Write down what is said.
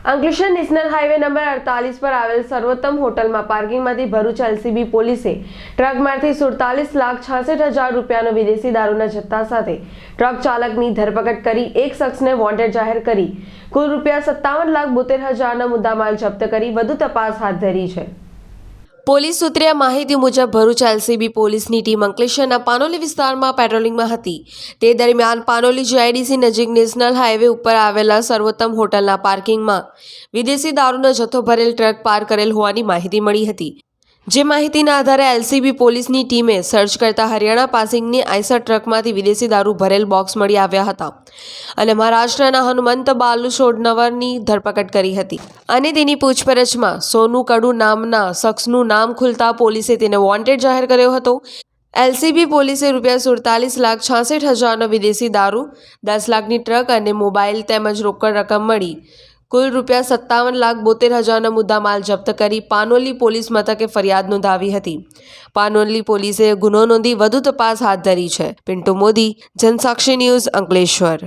Ankleshwar national highway number અડતાલીસ પર આવેલ સર્વોત્તમ હોટલમાં પાર્કિંગમાંથી ભરૂચ એલસીબી પોલીસે ટ્રકમાંથી સુડતાલીસ લાખ છાસઠ હજાર રૂપિયાનો વિદેશી દારૂના જથ્થા સાથે ટ્રક ચાલકની ધરપકડ કરી એક શખ્સને વોન્ટેડ જાહેર કરી. કુલ રૂપિયા સત્તાવન લાખ બોતેર હજારના મુદ્દામાલ જપ્ત કરી. વધુ તપાસ હાથ ધરી છે. પોલીસ સૂત્રીય માહિતી મુજબ ભરૂચ એલસીબી પોલીસની ટીમ અંકલેશ્વરના પાનોલી વિસ્તારમાં પેટ્રોલિંગમાં હતી. તે દરમિયાન પાનોલી જીઆઈડીસી નજીક નેશનલ હાઈવે ઉપર આવેલા સર્વોત્તમ હોટલના પાર્કિંગમાં વિદેશી દારૂનો જથ્થો ભરેલ ટ્રક પાર કરેલ હોવાની માહિતી મળી હતી. જે માહિતીના આધારે એલસીબી પોલીસની ટીમે સર્ચ કરતા હરિયાણા પાસિંગની આઈસર ટ્રકમાંથી વિદેશી દારૂ ભરેલ બોક્સ મળી આવ્યા હતા. અને મહારાષ્ટ્રના હનુમંત બાલુ છોડનવરની ધરપકડ કરી હતી. અને તેની પૂછપરછમાં સોનુ કડુ નામના શખ્સનું નામ ખુલતા પોલીસે તેને વોન્ટેડ જાહેર કર્યો હતો. એલસીબી પોલીસે રૂપિયા સુડતાલીસ લાખ છાસઠ હજારનો વિદેશી દારૂ, દસ લાખની ટ્રક અને મોબાઈલ તેમજ રોકડ રકમ મળી કુલ રૂપિયા સત્તાવન લાખ બોતેર હજારનો મુદ્દામાલ જપ્ત કરી પાનોલી પોલીસ મથકે ફરિયાદ નોંધાવી હતી. પાનોલી પોલીસે ગુનો નોંધી વધુ તપાસ હાથ ધરી છે. પિન્ટુ મોદી, જનસાક્ષી ન્યૂઝ અંકલેશ્વર.